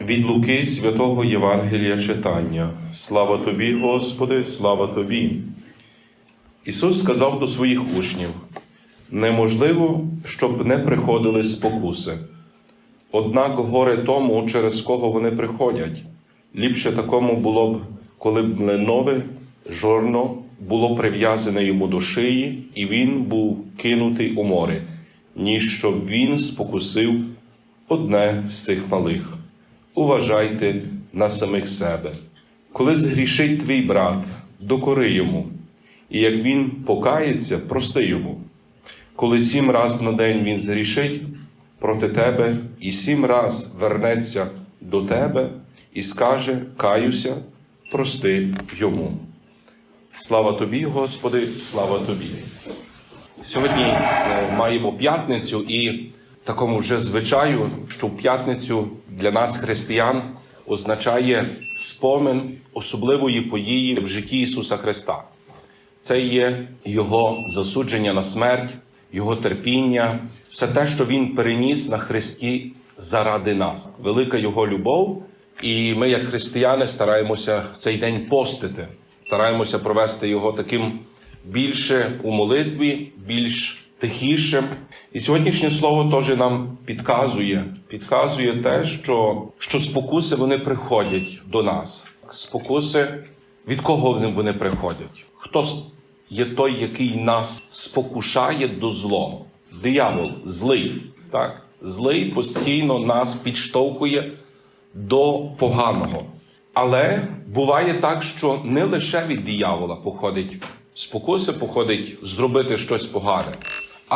Від Луки святого Євангелія читання. Слава тобі, Господи, слава тобі. Ісус сказав до своїх учнів: неможливо, щоб не приходили спокуси. Однак горе тому, через кого вони приходять. Ліпше такому було б, коли б млинове жорно було прив'язане йому до шиї, і він був кинутий у море, ніж щоб він спокусив одне з цих малих. Уважайте на самих себе. Коли згрішить твій брат, докори йому, і як він покається, прости йому. Коли сім раз на день він згрішить проти тебе, і сім раз вернеться до тебе і скаже Каюся, прости йому. Слава тобі, Господи, слава тобі. Сьогодні е, маємо п'ятницю і такому вже звичаю, що в п'ятницю для нас, християн, означає спомин особливої події в житті Ісуса Христа. Це є Його засудження на смерть, Його терпіння, все те, що Він переніс на Христі заради нас. Велика Його любов. І ми, як християни, стараємося цей день постити, стараємося провести його таким більше у молитві, більш тихішим. І сьогоднішнє слово теж нам підказує, підказує те, що, що спокуси вони приходять до нас. Спокуси від кого вони, приходять? Хто є той, який нас спокушає до злого? Диявол, злий. Так? Злий постійно нас підштовхує до поганого. Але буває так, що не лише від диявола походить спокуси, походить зробити щось погане,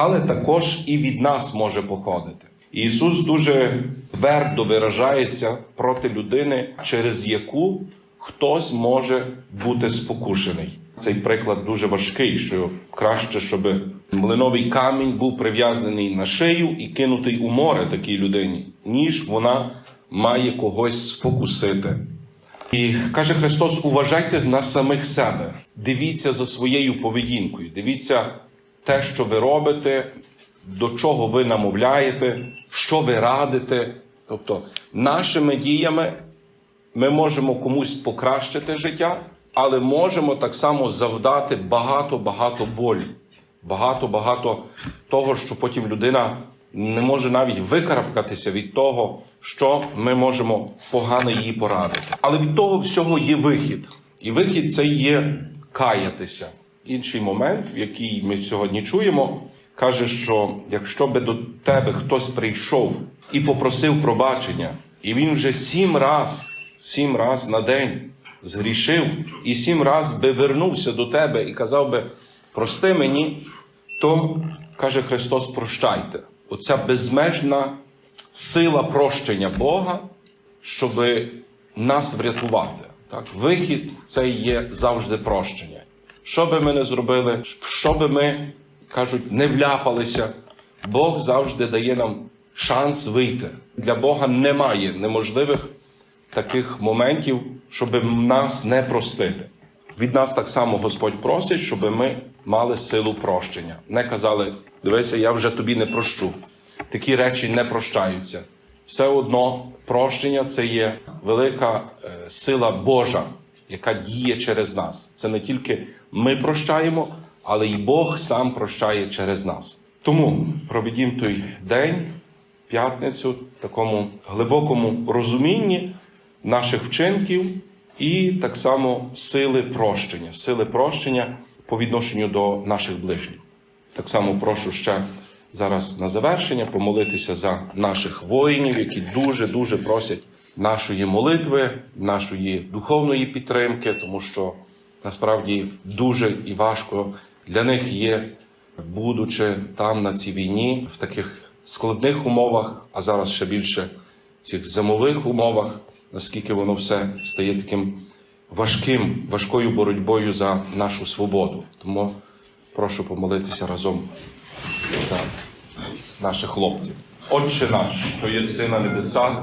але також і від нас може походити. Ісус дуже твердо виражається проти людини, через яку хтось може бути спокушений. Цей приклад дуже важкий, що краще, щоб млиновий камінь був прив'язаний на шию і кинутий у море такій людині, ніж вона має когось спокусити. І каже Христос: уважайте на самих себе, дивіться за своєю поведінкою, дивіться те, що ви робите, до чого ви намовляєте, що ви радите. Тобто, нашими діями ми можемо комусь покращити життя, але можемо так само завдати багато-багато болі, багато-багато того, що потім людина не може навіть викарабкатися від того, що ми можемо погано їй порадити. Але від того всього є вихід. І вихід це є каятися. Інший момент, в який ми сьогодні чуємо, каже, що якщо би до тебе хтось прийшов і попросив пробачення, і він вже сім раз, сім раз на день згрішив, і сім раз би вернувся до тебе і казав би, прости мені, то каже Христос, прощайте. Оця безмежна сила прощення Бога, щоб нас врятувати. Так? Вихід це є завжди прощення. Що би ми не зробили, що би ми, кажуть, не вляпалися, Бог завжди дає нам шанс вийти. Для Бога немає неможливих таких моментів, щоб нас не простити. Від нас так само Господь просить, щоб ми мали силу прощення. Не казали, дивися, я вже тобі не прощу. Такі речі не прощаються. Все одно прощення це є велика е, сила Божа, яка діє через нас. Це не тільки ми прощаємо, але й Бог сам прощає через нас. Тому проведімо той день, п'ятницю, в такому глибокому розумінні наших вчинків і так само сили прощення, сили прощення по відношенню до наших ближніх. Так само прошу ще зараз на завершення помолитися за наших воїнів, які дуже дуже просять нашої молитви, нашої духовної підтримки, тому що насправді дуже і важко для них є, будучи там на цій війні, в таких складних умовах, а зараз ще більше в цих зимових умовах, наскільки воно все стає таким важким, важкою боротьбою за нашу свободу. Тому прошу помолитися разом за наших хлопців. Отче наш, що є син на небесах,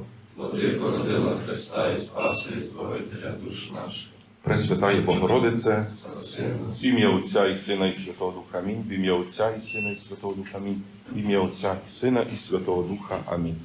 Бо ти породила Христа і Спаси, і Збавителя душ наших. Пресвятає Богородице, в ім'я Отця і Сина і Святого Духа. Амінь. В ім'я Отця і Сина і Святого Духа. Амінь. В ім'я Отця і Сина і Святого Духа. Амінь.